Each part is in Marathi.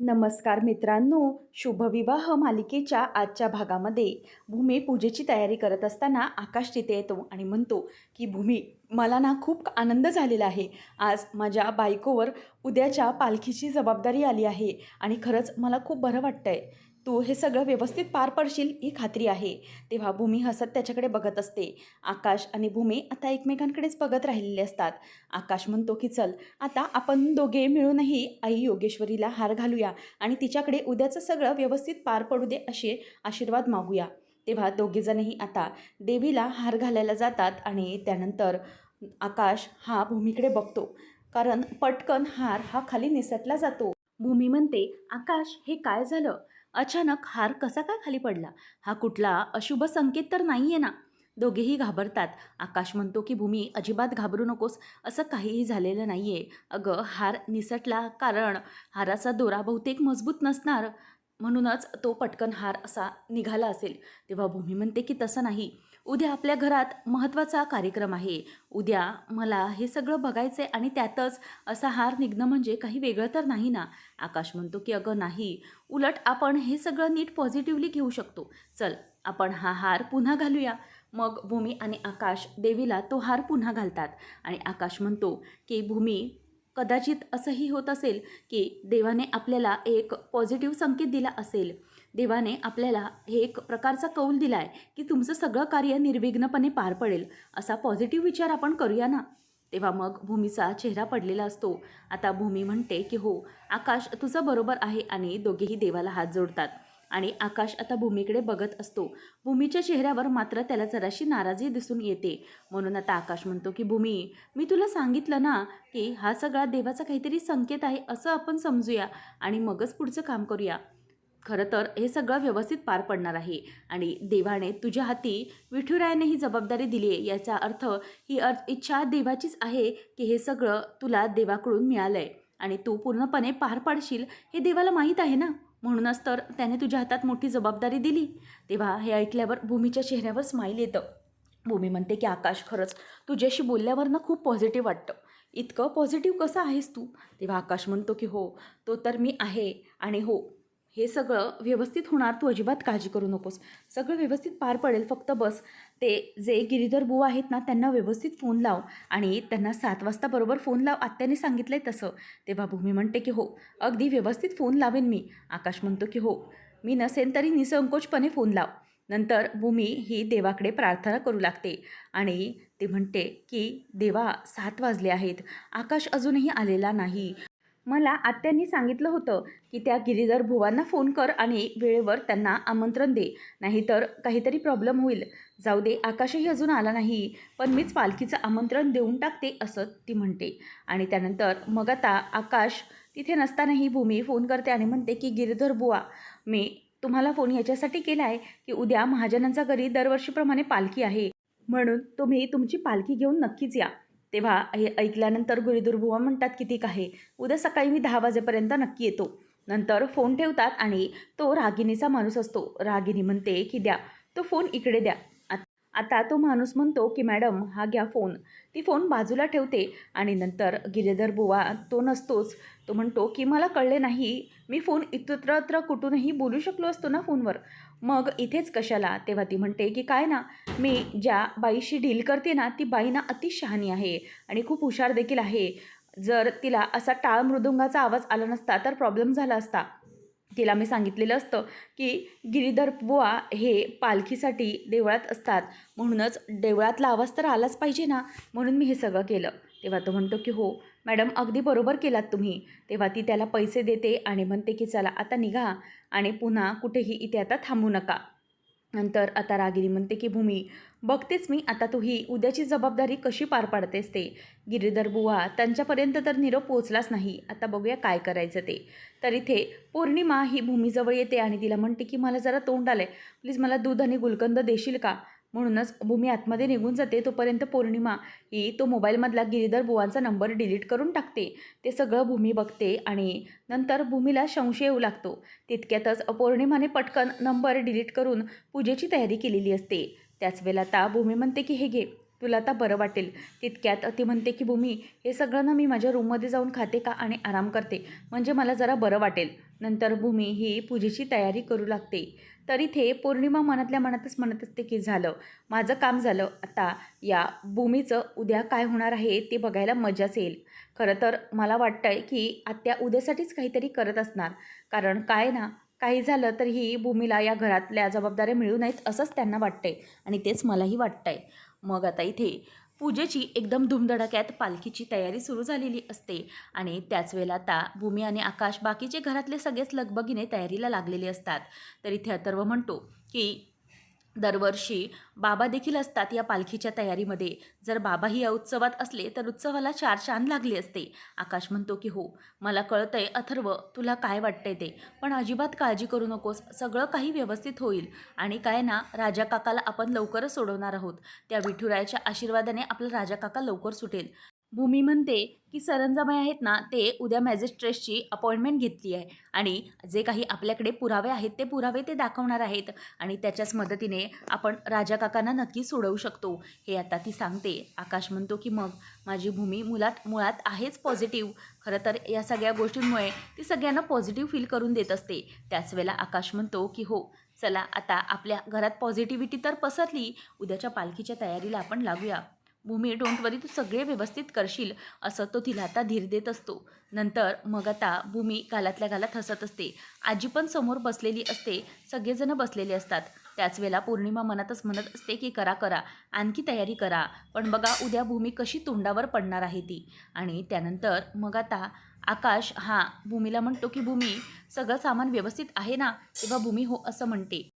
नमस्कार मित्रांनो शुभविवाह मालिकेच्या आजच्या भागामध्ये भूमी पूजेची तयारी करत असताना आकाश तिथे येतो आणि म्हणतो की भूमी मला ना खूप आनंद झालेला आहे. आज माझ्या बायकोवर उद्याच्या पालखीची जबाबदारी आली आहे आणि खरंच मला खूप बरं वाटतं आहे तू हे सगळं व्यवस्थित पार पडशील ही खात्री आहे. तेव्हा भूमी हसत त्याच्याकडे बघत असते. आकाश आणि भूमी आता एकमेकांकडेच बघत राहिलेले असतात. आकाश म्हणतो की चल आता आपण दोघे मिळूनही आई योगेश्वरीला हार घालूया आणि तिच्याकडे उद्याचं सगळं व्यवस्थित पार पडू दे असे आशीर्वाद मागूया. तेव्हा दोघेजणही आता देवीला हार घालायला जातात आणि त्यानंतर आकाश हा भूमीकडे बघतो. कारण पटकन हार हा खाली निसटला जातो. भूमी म्हणते आकाश हे काय झालं? अचानक हार कसा काय खाली पडला? हा कुठला अशुभ संकेत तर नाही आहे ना? दोघेही घाबरतात. आकाश म्हणतो की भूमी अजिबात घाबरू नकोस. असं काहीही झालेलं नाही आहे अगं हार निसटला कारण हाराचा दोरा बहुतेक मजबूत नसणार. म्हणूनच तो पटकन हार असा निघाला असेल. तेव्हा भूमी म्हणते की तसं नाही. उद्या आपल्या घरात महत्त्वाचा कार्यक्रम आहे. उद्या मला हे सगळं बघायचं आहे आणि त्यातच असा हार निघणं म्हणजे काही वेगळं तर नाही ना? आकाश म्हणतो की अगं नाही. उलट आपण हे सगळं नीट पॉझिटिव्हली घेऊ शकतो. चल आपण हा हार पुन्हा घालूया. मग भूमी आणि आकाश देवीला तो हार पुन्हा घालतात आणि आकाश म्हणतो की भूमी कदाचित असंही होत असेल की देवाने आपल्याला एक पॉझिटिव्ह संकेत दिला असेल. देवाने आपल्याला हे एक प्रकारचा कौल दिला आहे की तुमचं सगळं कार्य निर्विघ्नपणे पार पडेल. असा पॉझिटिव्ह विचार आपण करूया ना? तेव्हा मग भूमीचा चेहरा पडलेला असतो. आता भूमी म्हणते की हो आकाश तुझं बरोबर आहे आणि दोघेही देवाला हात जोडतात. आणि आकाश आता भूमीकडे बघत असतो. भूमीच्या चेहऱ्यावर मात्र त्याला जराशी नाराजी दिसून येते. म्हणून आता आकाश म्हणतो की भूमी मी तुला सांगितलं ना की हा सगळा देवाचा काहीतरी संकेत आहे असं आपण समजूया आणि मगच पुढचं काम करूया. खरं तर हे सगळं व्यवस्थित पार पडणार आहे. आणि देवाने तुझ्या हाती विठुरायाने ही जबाबदारी दिली आहे याचा अर्थ ही अर इच्छा देवाचीच आहे की हे सगळं तुला देवाकडून मिळालं आहे आणि तू पूर्णपणे पार पाडशील हे देवाला माहीत आहे ना? म्हणूनच तर त्याने तुझ्या हातात मोठी जबाबदारी दिली. तेव्हा हे ऐकल्यावर भूमीच्या चेहऱ्यावर स्माईल येतं. भूमी म्हणते की आकाश खरंच तुझ्याशी बोलल्यावर ना खूप पॉझिटिव्ह वाटतं. इतकं पॉझिटिव्ह कसं आहेस तू? तेव्हा आकाश म्हणतो की हो तो तर मी आहे. आणि हो हे सगळं व्यवस्थित होणार तू अजिबात काळजी करू नकोस. सगळं व्यवस्थित पार पडेल फक्त बस. ते जे गिरीधर बुवा आहेत ना त्यांना व्यवस्थित फोन लाव. आणि त्यांना सात वाजता बरोबर फोन लाव. आत्याने सांगितलं आहे तसं तेव्हा भूमी म्हणते की हो. अगदी व्यवस्थित फोन लावेन मी. आकाश म्हणतो की हो. मी नसेन तरी निसंकोचपणे फोन लाव. नंतर भूमी ही देवाकडे प्रार्थना करू लागते. आणि ते म्हणते की देवा सात वाजले आहेत. आकाश अजूनही आलेला नाही. मला आत्यांनी सांगितलं होतं की त्या गिरीधर भुवांना फोन कर आणि वेळेवर त्यांना आमंत्रण दे. नाहीतर काहीतरी प्रॉब्लेम होईल. जाऊ दे आकाशही अजून आला नाही पण मीच पालखीचं आमंत्रण देऊन टाकते असं ती म्हणते. आणि त्यानंतर मग आता आकाश तिथे नसतानाही भूमी फोन करते आणि म्हणते की गिरीधर बुवा मी तुम्हाला फोन याच्यासाठी केला आहे की उद्या महाजनांच्या घरी दरवर्षीप्रमाणे पालखी आहे. म्हणून तुम्ही तुमची पालखी घेऊन नक्कीच या. तेव्हा हे ऐकल्यानंतर गुरुदुर्भुवा म्हणतात की ठीक आहे. उद्या सकाळी मी दहा वाजेपर्यंत नक्की येतो. नंतर फोन ठेवतात आणि तो रागिणीचा माणूस असतो. रागिनी म्हणते की द्या. तो फोन इकडे द्या. आता तो माणूस म्हणतो की मॅडम हा घ्या फोन. ती फोन बाजूला ठेवते आणि नंतर गिरेधर बुवा तो नसतोच. तो म्हणतो की मला कळले नाही मी फोन इतरत्र कुठूनही बोलू शकलो असतो ना फोनवर. मग इथेच कशाला? तेव्हा ती म्हणते की काय ना मी ज्या बाईशी डील करते ना ती बाई ना अति शहाणी आहे आणि खूप हुशार देखील आहे. जर तिला असा टाळ मृदुंगाचा आवाज आला नसता तर प्रॉब्लेम झाला असता. तिला मी सांगितलेलं असतं की गिरीधर बुवा हे पालखीसाठी देवळात असतात. म्हणूनच देवळातला आवाज तर आलाच पाहिजे ना? म्हणून मी हे सगळं केलं. तेव्हा तो म्हणतो की हो मॅडम अगदी बरोबर केलात तुम्ही. तेव्हा ती त्याला पैसे देते आणि म्हणते की चला आता निघा आणि पुन्हा कुठेही इथे आता थांबू नका. नंतर आता रागिनी म्हणते की भूमी बघतेच मी आता तू ही उद्याची जबाबदारी कशी पार पाडतेस ते? गिरीधर बुवा त्यांच्यापर्यंत तर निरोप पोचलाच नाही. आता बघूया काय करायचं ते. तर इथे पौर्णिमा ही भूमीजवळ येते आणि तिला म्हणते की मला जरा तोंड आलं आहे प्लीज मला दूध आणि गुलकंद देशील का? म्हणूनच भूमी आतमध्ये निघून जाते तोपर्यंत पौर्णिमा ही तो मोबाईलमधला गिरीधर बुवांचा नंबर डिलीट करून टाकते. ते सगळं भूमी बघते आणि नंतर भूमीला संशय येऊ लागतो. तितक्यातच पौर्णिमाने पटकन नंबर डिलीट करून पूजेची तयारी केलेली असते. त्याच वेळेला आता भूमी म्हणते की हे घे तुला आता बरं वाटेल. तितक्यात ती म्हणते की भूमी हे सगळं ना मी माझ्या रूममध्ये जाऊन खाते का आणि आराम करते. म्हणजे मला जरा बरं वाटेल. नंतर भूमी ही पूजेची तयारी करू लागते. तर इथे पौर्णिमा मनातल्या मनातच म्हणत असते की झालं. माझं काम झालं. आता या भूमीचं उद्या काय होणार आहे ते बघायला मजाच येईल. खरं तर मला वाटतं आहे की आत्या उद्यासाठीच काहीतरी करत असणार. कारण काय ना काही झालं तर ही भूमीला या घरातल्या जबाबदाऱ्या मिळू नयेत असंच त्यांना वाटतंय. आणि तेच मलाही वाटतंय. मग आता इथे पूजेची एकदम धुमधडाक्यात पालखीची तयारी सुरू झालेली असते आणि त्याच वेळेला आता भूमी आणि आकाश बाकीचे घरातले सगळेच लगबगीने तयारीला लागलेले असतात. तर इथे अथर्व म्हणतो की दरवर्षी बाबा देखील असतात या पालखीच्या तयारीमध्ये. जर बाबाही या उत्सवात असले तर उत्सवाला चार चांद लागले असते. आकाश म्हणतो की हो मला कळतंय अथर्व तुला काय वाटतंय ते? पण अजिबात काळजी करू नकोस सगळं काही व्यवस्थित होईल. आणि काय ना राजा काकाला आपण लवकरच सोडवणार आहोत. त्या विठुरायाच्या आशीर्वादाने आपला राजा काका लवकर सुटेल. भूमी म्हणते की सरंजामय आहेत ना ते उद्या मॅजिस्ट्रेटची अपॉइंटमेंट घेतली आहे. आणि जे काही आपल्याकडे पुरावे आहेत ते पुरावे ते दाखवणार आहेत. आणि त्याच्याच मदतीने आपण राजा काकांना नक्की सोडवू शकतो. हे आता ती सांगते. आकाश म्हणतो की मग माझी भूमी मुलात मुळात आहेच पॉझिटिव्ह खरं तर या सगळ्या गोष्टींमुळे ती सगळ्यांना पॉझिटिव्ह फील करून देत असते. त्याच वेळेला आकाश म्हणतो की हो चला आता आपल्या घरात पॉझिटिव्हिटी तर पसरली उद्याच्या पालखीच्या तयारीला आपण लागूया. भूमी डोंट वरी तू सगळे व्यवस्थित करशील असं तो तिला आता धीर देत असतो. नंतर मग आता भूमी गालातल्या गालात हसत असते. आजी पण समोर बसलेली असते. सगळेजणं बसलेले असतात. त्याच वेळेला पौर्णिमा मनातच म्हणत असते की करा करा. आणखी तयारी करा. पण बघा उद्या भूमी कशी तोंडावर पडणार आहे ती. आणि त्यानंतर मग आता आकाश हा. भूमीला म्हणतो की भूमी सगळं सामान व्यवस्थित आहे ना? तेव्हा भूमी हो असं म्हणते.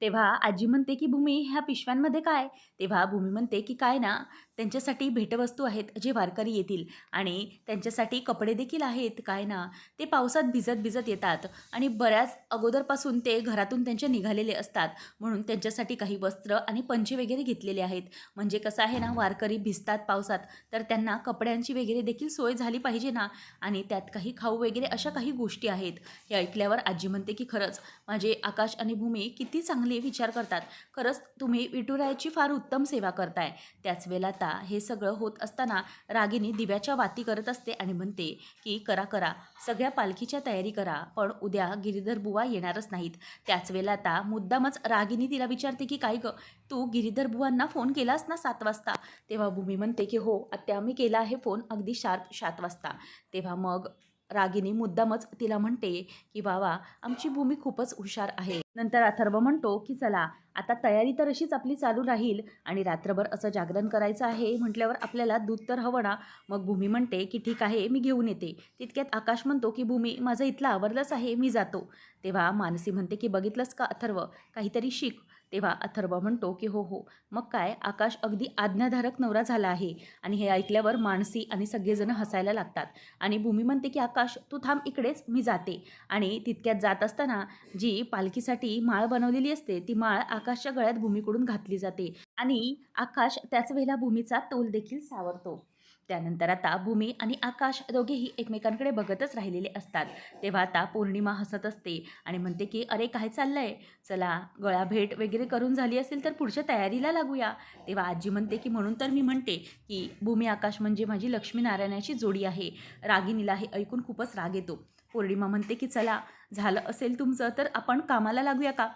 तेव्हा आजी म्हणते की भूमी ह्या पिशव्यांमध्ये काय? तेव्हा भूमी म्हणते की काय ना? त्यांच्यासाठी भेटवस्तू आहेत जे वारकरी येतील. आणि त्यांच्यासाठी कपडे देखील आहेत काय ना? ते पावसात भिजत भिजत येतात. आणि बऱ्याच अगोदरपासून ते घरातून त्यांचे निघालेले असतात. म्हणून त्यांच्यासाठी काही वस्त्र आणि पंचे वगैरे घेतलेले आहेत. म्हणजे कसं आहे ना वारकरी भिजतात पावसात तर त्यांना कपड्यांची वगैरे देखील सोय झाली पाहिजे ना? आणि त्यात काही खाऊ वगैरे अशा काही गोष्टी आहेत. हे ऐकल्यावर आजी म्हणते की खरंच माझे आकाश आणि भूमी किती चांगले विचार करतात. खरंच तुम्ही विठुरायाची फार उत्तम सेवा करताय. त्याच वेळेला हे सगळं होत असताना रागिनी दिव्याच्या वाती करत असते आणि म्हणते की करा करा. सगळ्या पालखीच्या तयारी करा पण उद्या गिरीधर बुवा येणारच नाहीत. त्याच वेळेला आता मुद्दामच रागिनी तिला विचारते की काय ग? तू गिरीधर बुवांना फोन केलास ना सात वाजता? तेव्हा भूमी म्हणते की हो आत्या मी केला आहे फोन अगदी शार्प सात वाजता. तेव्हा मग रागिनी मुद्दामच तिला म्हणते की बाबा आमची भूमी खूपच हुशार आहे. नंतर अथर्व म्हणतो की चला आता तयारी तर अशीच आपली चालू राहील आणि रात्रभर असं जागरण करायचं आहे म्हटल्यावर आपल्याला दूध तर हवं ना? मग भूमी म्हणते की ठीक आहे मी घेऊन येते. तितक्यात आकाश म्हणतो की भूमी माझं इथलं आवरलंच आहे मी जातो. तेव्हा मानसी म्हणते की बघितलंस का अथर्व? काहीतरी शिक. तेव्हा अथर्व म्हणतो की हो हो. मग काय? आकाश अगदी आज्ञाधारक नवरा झाला आहे. आणि हे ऐकल्यावर मानसी आणि सगळेजण हसायला लागतात. आणि भूमी म्हणते की आकाश तू थांब इकडेच मी जाते. आणि तितक्यात जात असताना जी पालखीसाठी माळ बनवलेली असते ती माळ आकाशच्या गळ्यात भूमीकडून घातली जाते. आणि आकाश त्याच वेळेला भूमीचा तोल देखील सावरतो. त्यानंतर आता भूमी आणि आकाश दोघेही एकमेकांकडे बघतच राहिलेले असतात. तेव्हा आता पौर्णिमा हसत असते आणि म्हणते की अरे काय चाललंय? चला गळा भेट वगैरे करून झाली असेल तर पुढच्या तयारीला लागूया. तेव्हा आजी म्हणते की म्हणून तर मी म्हणते की भूमी आकाश म्हणजे माझी लक्ष्मीनारायणाची जोडी आहे. रागिनीला हे ऐकून खूपच राग येतो. पौर्णिमा म्हणते की चला झालं असेल तुमचं तर आपण कामाला लागूया का?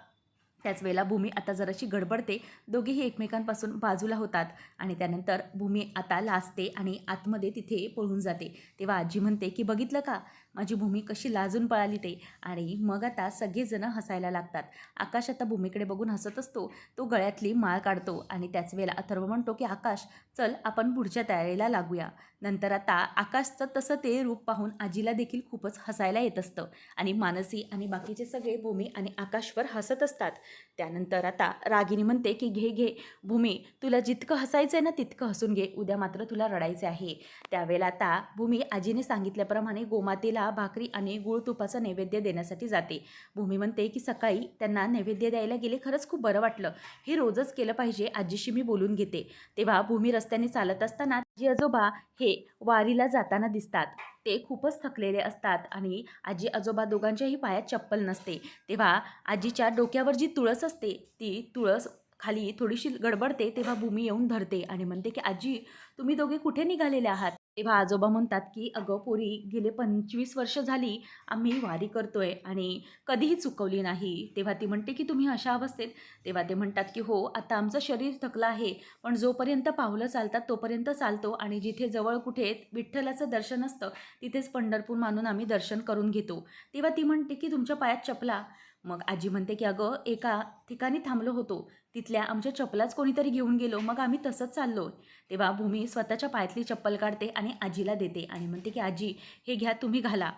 त्याच वेळेला भूमी आता जराशी गडबडते. दोघेही एकमेकांपासून बाजूला होतात आणि त्यानंतर भूमी आता लाजते आणि आतमध्ये तिथे पळून जाते. तेव्हा आजी म्हणते की बघितलं का? माझी भूमी कशी लाजून पळाली ते. आणि मग आता सगळेजण हसायला लागतात. आकाश आता भूमीकडे बघून हसत असतो. तो गळ्यातली माळ काढतो आणि त्याच वेळेला अथर्व म्हणतो की आकाश चल आपण पुढच्या तयारीला लागूया. नंतर आता आकाशचं तसं ते रूप पाहून आजीला देखील खूपच हसायला येत असतं. आणि मानसी आणि बाकीचे सगळे भूमी आणि आकाशवर हसत असतात. त्यानंतर आता रागिनी म्हणते की घे घे भूमी तुला जितकं हसायचं आहे ना तितकं हसून घे. उद्या मात्र तुला रडायचं आहे. त्यावेळेला आता भूमी आजीने सांगितल्याप्रमाणे गोमातेला भाकरी आणि गुळ तुपाचा नैवेद्य देण्यासाठी जाते. भूमी म्हणते की सकाळी त्यांना नैवेद्य द्यायला गेले खरंच खूप बरं वाटलं. हे रोजच केलं पाहिजे आजीशी मी बोलून घेते. तेव्हा भूमी रस्त्याने चालत असताना आजी आजोबा हे वारीला जाताना दिसतात. ते खूपच थकलेले असतात आणि आजी आजोबा दोघांच्याही पायात चप्पल नसते. तेव्हा आजीच्या डोक्यावर जी तुळस असते ती तुळस खाली थोडीशी गडबडते तेव्हा भूमी येऊन धरते आणि म्हणते की आजी तुम्ही दोघे कुठे निघालेले आहात? तेव्हा आजोबा म्हणतात की अगं पोरी गेले पंचवीस वर्ष झाली आम्ही वारी करतोय आणि कधीही चुकवली नाही. तेव्हा ती म्हणते की तुम्ही अशा अवस्थेत तेव्हा ते म्हणतात की हो आता आमचं शरीर थकलं आहे पण जोपर्यंत पावलं चालतात तोपर्यंत चालतो आणि जिथे जवळ कुठे विठ्ठलाचं दर्शन असतं तिथेच पंढरपूर मानून आम्ही दर्शन करून घेतो. तेव्हा ती म्हणते की तुमच्या पायात चपला मग आजी म्हणते की अगं एका ठिकाणी थांबलो होतो. तिथल्या आमच्या चप्पलाच कोणीतरी घेऊन गेलो. मग आम्ही तसंच चाललो. तेव्हा भूमी स्वतःच्या पायातली चप्पल काढते आणि आजीला देते आणि म्हणते की आजी हे घ्या तुम्ही घाला.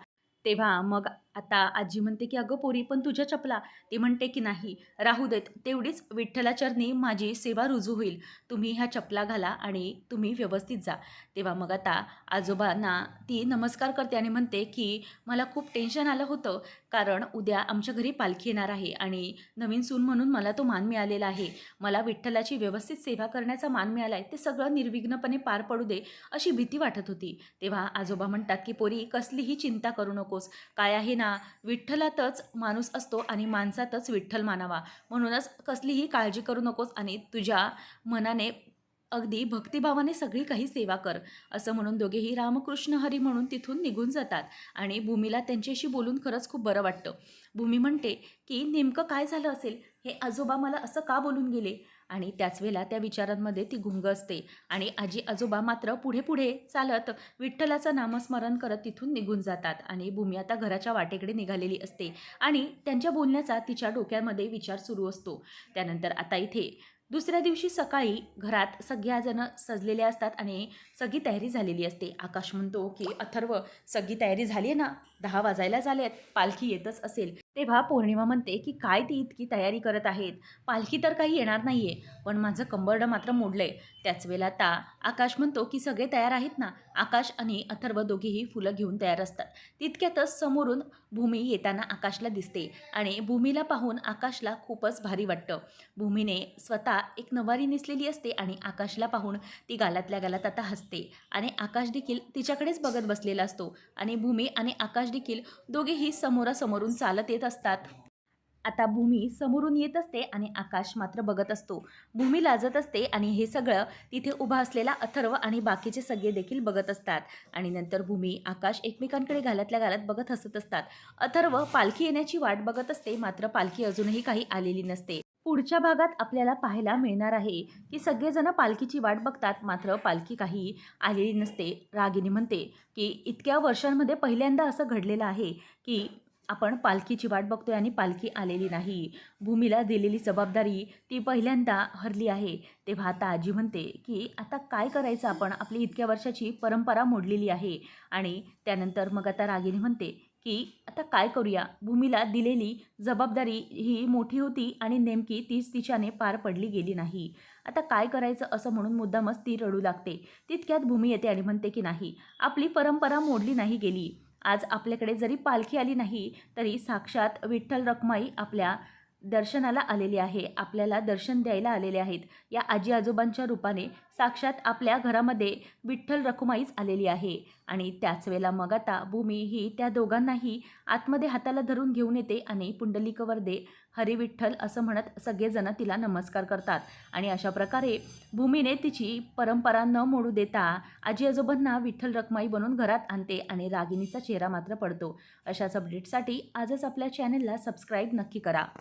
तेव्हा मग आता आजी म्हणते की अगं पोरी पण तुझ्या चपला. ती म्हणते की नाही राहू देत. तेवढीच विठ्ठलाचरणी माझी सेवा रुजू होईल. तुम्ही ह्या चपला घाला आणि तुम्ही व्यवस्थित जा. तेव्हा मग आता आजोबांना ती नमस्कार करते आणि म्हणते की मला खूप टेन्शन आलं होतं कारण उद्या आमच्या घरी पालखी येणार आहे आणि नवीन सून म्हणून मला तो मान मिळालेला आहे. मला विठ्ठलाची व्यवस्थित सेवा करण्याचा मान मिळाला आहे ते सगळं निर्विघ्नपणे पार पडू दे अशी भीती वाटत होती. तेव्हा आजोबा म्हणतात की पोरी कसलीही चिंता करू नकोस. काय आहे ना विठ्ठलातच माणूस असतो आणि माणसातच विठ्ठल मानावा. म्हणूनच कसलीही काळजी करू नकोस आणि तुझ्या मनाने अगदी भक्तिभावाने सगळी काही सेवा कर असं म्हणून दोघेही रामकृष्ण हरी म्हणून तिथून निघून जातात आणि भूमीला त्यांच्याशी बोलून खरंच खूप बरं वाटतं. भूमी म्हणते की नेमकं काय झालं असेल? हे आजोबा मला असं का बोलून गेले? आणि त्याच वेळेला त्या विचारांमध्ये ती गुंग असते. आणि आजी आजोबा मात्र पुढे पुढे चालत विठ्ठलाचं नामस्मरण करत तिथून निघून जातात. आणि भूमी आता घराच्या वाटेकडे निघालेली असते. आणि त्यांच्या बोलण्याचा तिच्या डोक्यामध्ये विचार सुरू असतो. त्यानंतर आता इथे दुसऱ्या दिवशी सकाळी घरात सगळ्याजणं सजलेले असतात आणि सगळी तयारी झालेली असते. आकाश म्हणतो की अथर्व सगळी तयारी झाली आहे ना? दहा वाजायला झाले आहेत पालखी येतच असेल. तेव्हा पौर्णिमा म्हणते की काय ती इतकी तयारी करत आहेत? पालखी तर काही येणार नाही आहे पण माझं कंबरडं मात्र मोडलं आहे त्याच वेळेला आता आकाश म्हणतो की सगळे तयार आहेत ना? आकाश आणि अथर्व दोघेही फुलं घेऊन तयार असतात. तितक्यातच समोरून भूमी येताना आकाशला दिसते आणि भूमीला पाहून आकाशला खूपच भारी वाटतं. भूमीने स्वतः एक नवारी नेसलेली असते आणि आकाशला पाहून ती गालातल्या गालात आता हसते आणि आकाश देखील तिच्याकडेच बघत बसलेला असतो आणि भूमी आणि आकाश देखील दोघेही समोरासमोरून चालत येत असतात. आता भूमी समोरून येत असते आणि आकाश मात्र बघत असतो. भूमी लाजत असते आणि हे सगळं तिथे उभा असलेला अथर्व आणि बाकीचे सगळे देखील बघत असतात. आणि नंतर भूमी आकाश एकमेकांकडे घालतल्या घालत बघत हसत असतात. अथर्व पालखी येण्याची वाट बघत असते मात्र पालखी अजूनही काही आलेली नसते. पुढच्या भागात आपल्याला पाहायला मिळणार आहे की सगळेजण पालखीची वाट बघतात मात्र पालखी काही आलेली नसते. रागिनी म्हणते की इतक्या वर्षांमध्ये पहिल्यांदा असं घडलेलं आहे की आपण पालखीची वाट बघतोय आणि पालखी आलेली नाही. भूमीला दिलेली जबाबदारी ती पहिल्यांदा हरली आहे. तेव्हा आता आजी म्हणते की आता काय करायचं? आपण आपली इतक्या वर्षाची परंपरा मोडलेली आहे. आणि त्यानंतर मग आता रागिनी म्हणते की आता काय करूया? भूमीला दिलेली जबाबदारी ही मोठी होती आणि नेमकी तीच तिच्याने पार पडली गेली नाही. आता काय करायचं असं म्हणून मुद्दामच ती रडू लागते. तितक्यात भूमी येते आणि म्हणते की नाही आपली परंपरा मोडली नाही गेली. आज आपल्याकडे जरी पालखी आली नाही तरी साक्षात विठ्ठल रखमाई आपल्या दर्शनाला आलेली आहे. आपल्याला दर्शन द्यायला आलेले आहेत. या आजी आजोबांच्या रूपाने साक्षात आपल्या घरामध्ये विठ्ठल रखुमाईच आलेली आहे. आणि त्याच वेळेला मग आता भूमी ही त्या दोघांनाही आतमध्ये हाताला धरून घेऊन येते आणि पुंडलिक वर्दे हरिविठ्ठल असं म्हणत सगळेजण तिला नमस्कार करतात. आणि अशा प्रकारे भूमीने तिची परंपरा न मोडू देता आजी आजोबांना विठ्ठल रखमाई बनून घरात आणते आणि रागिणीचा चेहरा मात्र पडतो. अशाच अपडेटसाठी आजच आपल्या चॅनलला सबस्क्राईब नक्की करा.